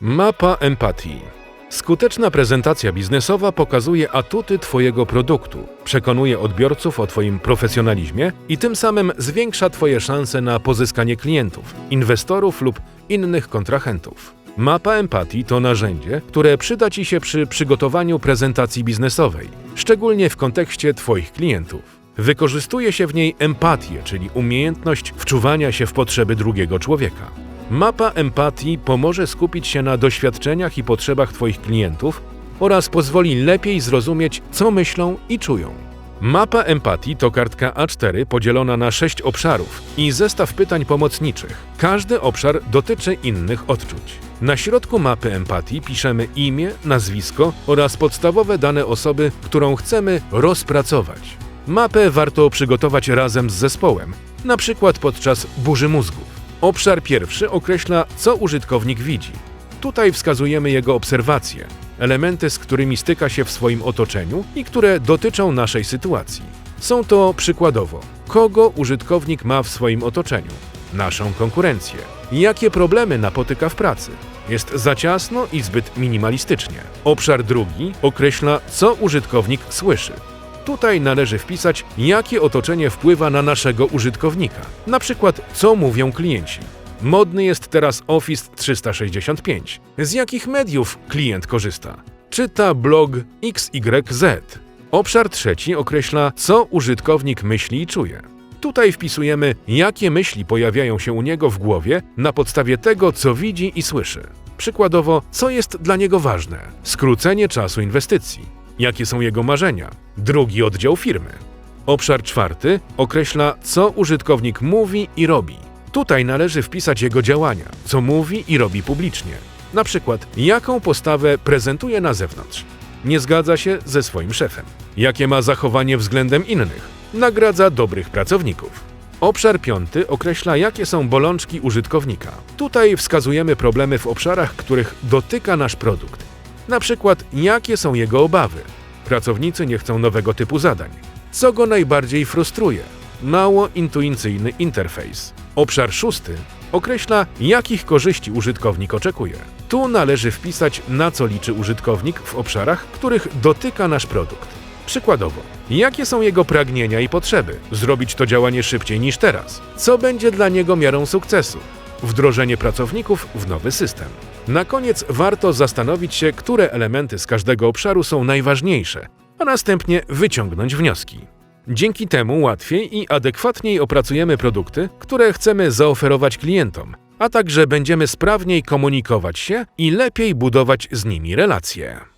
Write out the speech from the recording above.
Mapa empatii. Skuteczna prezentacja biznesowa pokazuje atuty Twojego produktu, przekonuje odbiorców o Twoim profesjonalizmie i tym samym zwiększa Twoje szanse na pozyskanie klientów, inwestorów lub innych kontrahentów. Mapa empatii to narzędzie, które przyda Ci się przy przygotowaniu prezentacji biznesowej, szczególnie w kontekście Twoich klientów. Wykorzystuje się w niej empatię, czyli umiejętność wczuwania się w potrzeby drugiego człowieka. Mapa empatii pomoże skupić się na doświadczeniach i potrzebach Twoich klientów oraz pozwoli lepiej zrozumieć, co myślą i czują. Mapa empatii to kartka A4 podzielona na sześć obszarów i zestaw pytań pomocniczych. Każdy obszar dotyczy innych odczuć. Na środku mapy empatii piszemy imię, nazwisko oraz podstawowe dane osoby, którą chcemy rozpracować. Mapę warto przygotować razem z zespołem, na przykład podczas burzy mózgów. Obszar pierwszy określa, co użytkownik widzi. Tutaj wskazujemy jego obserwacje, elementy, z którymi styka się w swoim otoczeniu i które dotyczą naszej sytuacji. Są to przykładowo, kogo użytkownik ma w swoim otoczeniu, naszą konkurencję, jakie problemy napotyka w pracy. Jest za ciasno i zbyt minimalistycznie. Obszar drugi określa, co użytkownik słyszy. Tutaj należy wpisać, jakie otoczenie wpływa na naszego użytkownika. Na przykład, co mówią klienci. Modny jest teraz Office 365. Z jakich mediów klient korzysta? Czyta blog XYZ. Obszar trzeci określa, co użytkownik myśli i czuje. Tutaj wpisujemy, jakie myśli pojawiają się u niego w głowie na podstawie tego, co widzi i słyszy. Przykładowo, co jest dla niego ważne? Skrócenie czasu inwestycji. Jakie są jego marzenia? Drugi oddział firmy. Obszar czwarty określa, co użytkownik mówi i robi. Tutaj należy wpisać jego działania, co mówi i robi publicznie. Na przykład, jaką postawę prezentuje na zewnątrz. Nie zgadza się ze swoim szefem. Jakie ma zachowanie względem innych. Nagradza dobrych pracowników. Obszar piąty określa, jakie są bolączki użytkownika. Tutaj wskazujemy problemy w obszarach, których dotyka nasz produkt. Na przykład, jakie są jego obawy. Pracownicy nie chcą nowego typu zadań. Co go najbardziej frustruje? Mało intuicyjny interfejs. Obszar szósty określa, jakich korzyści użytkownik oczekuje. Tu należy wpisać, na co liczy użytkownik w obszarach, których dotyka nasz produkt. Przykładowo, jakie są jego pragnienia i potrzeby? Zrobić to działanie szybciej niż teraz. Co będzie dla niego miarą sukcesu? Wdrożenie pracowników w nowy system. Na koniec warto zastanowić się, które elementy z każdego obszaru są najważniejsze, a następnie wyciągnąć wnioski. Dzięki temu łatwiej i adekwatniej opracujemy produkty, które chcemy zaoferować klientom, a także będziemy sprawniej komunikować się i lepiej budować z nimi relacje.